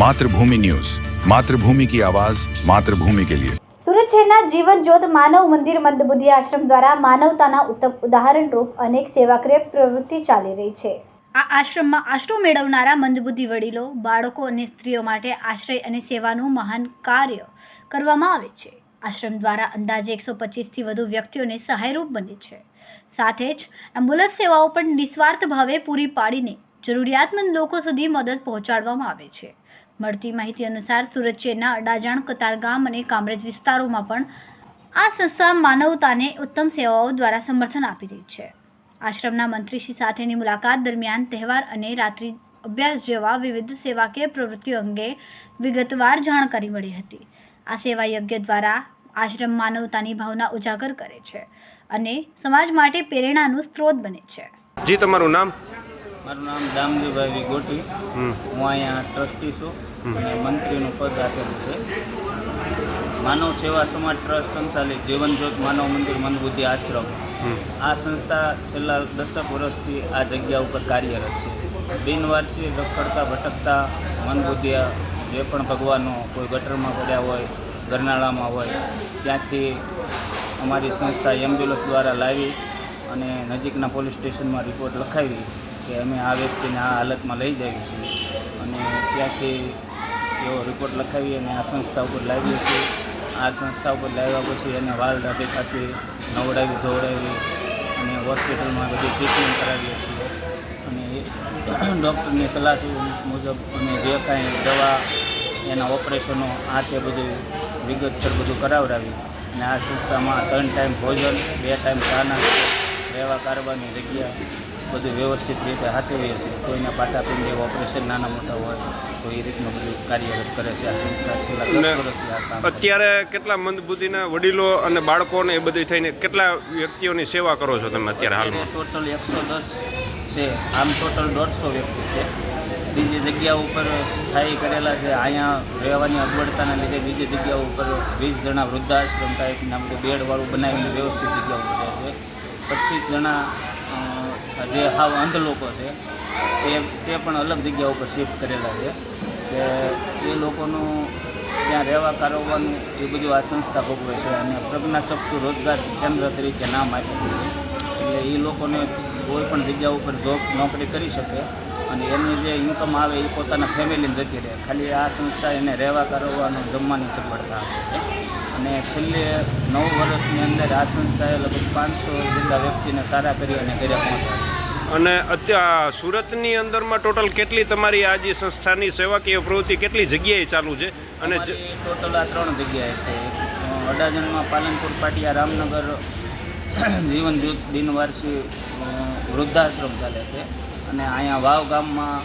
Mathrubhumi news. Mathrubhumi કી આવાજ માતૃભૂમિ કે લિયે. સુરત શહેરના જીવન જ્યોત માનવ મંદિર મંદબુદ્ધિ આશ્રમ દ્વારા માનવતાના ઉત્તમ ઉદાહરણ રૂપ અનેક સેવાકીય પ્રવૃત્તિ ચાલી રહી છે. આ આશ્રમમાં આશરો મેળવનારા મંદબુદ્ધિ વડીલો બાળકો અને સ્ત્રીઓ માટે આશ્રય અને સેવાનું મહાન કાર્ય કરવામાં આવે છે. આશ્રમ દ્વારા અંદાજે એકસો પચીસથી વધુ વ્યક્તિઓને સહાયરૂપ બને છે. સાથે જ એમ્બ્યુલન્સ સેવાઓ પણ નિસ્વાર્થ ભાવે પૂરી પાડીને જરૂરિયાતમંદ લોકો સુધી મદદ પહોંચાડવામાં આવે છે. મળતી માહિતી અનુસાર સુરત શહેરના અડાજણ, કતારગામ અને કામરેજ વિસ્તારોમાં પણ આ સંસ્થા માનવતાને ઉત્તમ સેવાઓ દ્વારા સમર્થન આપી રહી છે. આશ્રમના મંત્રીશ્રી સાથેની મુલાકાત દરમિયાન તહેવાર અને રાત્રિ અભ્યાસ જેવા વિવિધ સેવાકીય પ્રવૃત્તિઓ અંગે વિગતવાર જાણકારી મળી હતી. આ સેવા યજ્ઞ દ્વારા આશ્રમ માનવતાની ભાવના ઉજાગર કરે છે અને સમાજ માટે પ્રેરણાનું સ્ત્રોત બને છે. જી, તમારું નામ? મારું નામ દામજીભાઈ વિગોટી. હમ. હું અહીંયા ટ્રસ્ટી છું અને મંત્રીનું પદ આપેલું છે. માનવ સેવા સમાજ ટ્રસ્ટ સંચાલિત જીવનજ્યોત માનવ મંદિર મનબુદ્ધિ આશ્રમ. આ સંસ્થા છેલ્લા દસક વર્ષથી આ જગ્યા ઉપર કાર્યરત છે. બિનવારસી રખડતા ભટકતા મનબુદ્ધિ જે પણ ભગવાનો કોઈ ગટરમાં પડ્યા હોય ગરનાળામાં હોય ત્યાંથી અમારી સંસ્થા એમ્બ્યુલન્સ દ્વારા લાવી અને નજીકના પોલીસ સ્ટેશનમાં રિપોર્ટ લખાવી. કે અમે આ વ્યક્તિને આ હાલતમાં લઈ જઈએ છીએ અને ત્યાંથી એવો રિપોર્ટ લખાવી અને આ સંસ્થા ઉપર લાવીએ છીએ. આ સંસ્થા ઉપર લાવ્યા પછી એને વાળ દાઢી ખાતી નવડાવી, ધોવડાવી અને હોસ્પિટલમાં બધી ટ્રીટમેન્ટ કરાવીએ છીએ. અને ડૉક્ટરની સલાહ મુજબ અમે જે કાંઈ દવા, એના ઓપરેશનો, આ તે બધું વિગતસર બધું કરાવડાવી. અને આ સંસ્થામાં ત્રણ ટાઈમ ભોજન, બે ટાઈમ ચા નાસ્તો રહેવા કારવાની જગ્યા બધું વ્યવસ્થિત રીતે સાચવીએ છીએ. કોઈને એવા ઓપરેશન નાના મોટા હોય તો એ રીતનું બધું કાર્યરત કરે છે આ સંસ્થા છેલ્લા. અત્યારે કેટલા મંદબુદ્ધિના વડીલો અને બાળકોને એ બધી થઈને કેટલા વ્યક્તિઓની સેવા કરો છો તમે અત્યારે હાલમાં? ટોટલ એકસો દસ છે. આમ ટોટલ દોઢસો વ્યક્તિ છે. બીજી જગ્યા ઉપર સ્થાયી કરેલા છે. અહીંયા રહેવાની અગવડતાના લીધે બીજી જગ્યા ઉપર વીસ જણા વૃદ્ધાશ્રમ ટાઈપના બધું બેડવાળું બનાવીને વ્યવસ્થિત જગ્યા ઉપર છે. પચીસ જણા જે હાવ અંધ લોકો છે, એ, તે પણ અલગ જગ્યા ઉપર શિફ્ટ કરેલા છે કે એ લોકોનું ત્યાં રહેવા કારવવાનું એ બધું આ સંસ્થા ભોગવે છે અને પ્રજ્ઞાચક્ષુ રોજગાર કેન્દ્ર તરીકે નામ આપેલું છે. એટલે એ લોકોને કોઈ પણ જગ્યા ઉપર જોબ નોકરી કરી શકે અને એમની જે ઇન્કમ આવે એ પોતાના ફેમિલીને જતી રહે. ખાલી આ સંસ્થા એને રહેવા કરવાનું જમવાની સગવડતા આપે અને છેલ્લે નવ વર્ષની અંદર આ સંસ્થાએ લગભગ પાંચસો જેટલા વ્યક્તિને સારા કરી અને ઘરે પહોંચાડે અને અત્યારે સુરતની અંદરમાં ટોટલ કેટલી તમારી આ જે સંસ્થાની સેવાકીય પ્રવૃત્તિ કેટલી જગ્યાએ ચાલુ છે? અને ટોટલ આ ત્રણ જગ્યાએ છે. અડાજણમાં પાલનપુર પાટિયા રામનગર જીવન જૂથ બિનવારસી વૃદ્ધાશ્રમ ચાલે છે. અને અહીંયા વાવ ગામમાં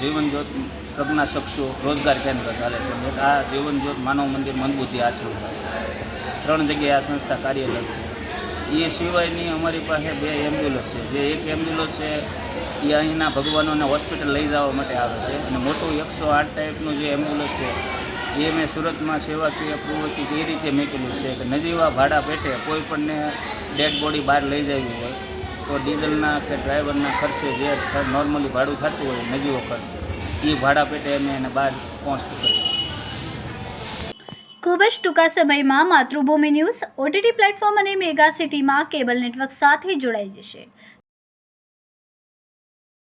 જીવન જ્યોત શખ્સો રોજગાર કેન્દ્ર ચાલે છે. આ જીવન જ્યોત માનવ મંદિર મંદબુદ્ધિ આશ્રમ ત્રણ જગ્યાએ આ સંસ્થા કાર્યરત છે. એ સિવાયની અમારી પાસે બે એમ્બ્યુલન્સ છે. જે એક એમ્બ્યુલન્સ છે એ અહીંના ભગવાનોને હોસ્પિટલ લઈ જવા માટે આવે છે. અને મોટું એકસો આઠ ટાઈપનું જે એમ્બ્યુલન્સ છે એ મેં સુરતમાં સેવાકીય પ્રવૃત્તિ એ રીતે મેકેલું છે કે નજીવા ભાડા પેટે કોઈ પણને ડેડ બોડી બહાર લઈ જવી હોય, તો ડીઝલના કે ડ્રાઈવરના ખર્ચે જે નોર્મલી ભાડું થતું હોય, નજીવો ખર્ચ, એ ભાડા પેટે અમે એને બહાર પહોંચતું કરીએ. ખૂબ જ ટૂંકા સમયમાં માતૃભૂમિ ન્યૂઝ, ઓટીટી પ્લેટફોર્મ અને મેગા સિટીમાં કેબલ નેટવર્ક સાથે જોડાઈ જશે.